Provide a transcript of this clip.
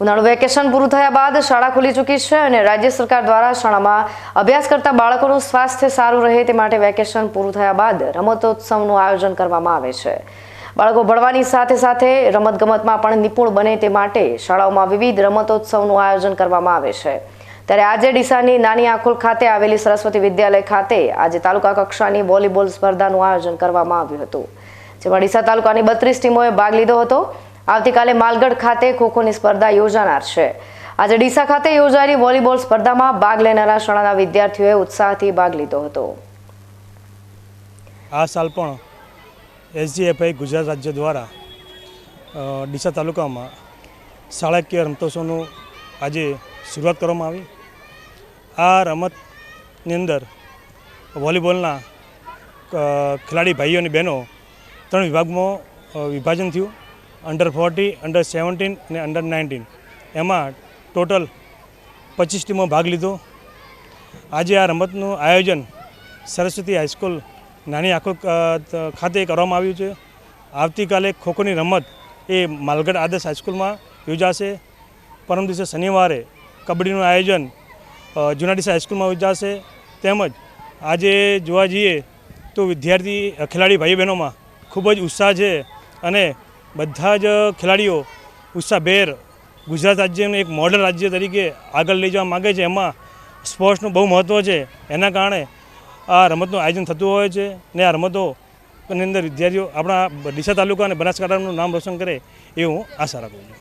ઉનાળુ વેકેશન પૂરું થયા બાદ શાળા ખુલી ચૂકી છે અને રાજ્ય સરકાર દ્વારા શાળામાં અભ્યાસ કરતા બાળકોનું સ્વાસ્થ્ય સારું રહે તે માટે વેકેશન પૂરું થયા બાદ રમતોત્સવનું આયોજન કરવામાં આવે છે. બાળકો ભણવાની સાથે સાથે રમતગમતમાં પણ નિપુણ બને તે માટે શાળાઓમાં વિવિધ રમતોત્સવનું આયોજન કરવામાં આવે છે. ત્યારે આજે ડીસાની નાની આખોલ ખાતે આવેલી સરસ્વતી વિદ્યાલય ખાતે આજે તાલુકા કક્ષાની વોલીબોલ સ્પર્ધાનું આયોજન કરવામાં આવ્યું હતું. જેમાં ડીસા તાલુકાની બત્રીસ ટીમોએ ભાગ લીધો હતો. આવતીકાલે માલગઢ ખાતે ખોખોની સ્પર્ધા યોજાનાર છે. આજે ડીસા ખાતે યોજાયેલી વોલીબોલ સ્પર્ધામાં ભાગ લેનારા શાળાના વિદ્યાર્થીઓએ ઉત્સાહથી ભાગ લીધો હતો. આ સાલ પણ એસજીએફઆઈ ગુજરાત રાજ્ય દ્વારા ડીસા તાલુકામાં શાળાકીય રમતોત્સવનું આજે શરૂઆત કરવામાં આવી. આ રમતની અંદર વોલીબોલના ખેલાડી ભાઈઓ અને બહેનો ત્રણ વિભાગમાં વિભાજન થયું. અંડર ફોર્ટી અંડર સેવન્ટીન અને અંડર નાઇન્ટીન એમાં ટોટલ પચીસ ટીમો ભાગ લીધો. આજે આ રમતનું આયોજન સરસ્વતી હાઈસ્કૂલ નાની આંખો ખાતે કરવામાં આવ્યું છે. આવતીકાલે ખોખોની રમત એ માલગઢ આદર્શ હાઈસ્કૂલમાં યોજાશે. પરમ દિવસે શનિવારે કબડ્ડીનું આયોજન જુનાડીસા હાઈસ્કૂલમાં યોજાશે. તેમજ આજે જોવા જઈએ તો વિદ્યાર્થી ખેલાડી ભાઈ બહેનોમાં ખૂબ જ ઉત્સાહ છે અને બધા જ ખેલાડીઓ ઉત્સાહભેર ગુજરાત રાજ્યને એક મોડલ રાજ્ય તરીકે આગળ લઈ જવા માગે છે. એમાં સ્પોર્ટ્સનું બહુ મહત્ત્વ છે. એના કારણે આ રમતનું આયોજન થતું હોય છે ને આ રમતોની અંદર વિદ્યાર્થીઓ આપણા ડીસા તાલુકા અને બનાસકાંઠાનું નામ રોશન કરે એ હું આશા રાખું છું.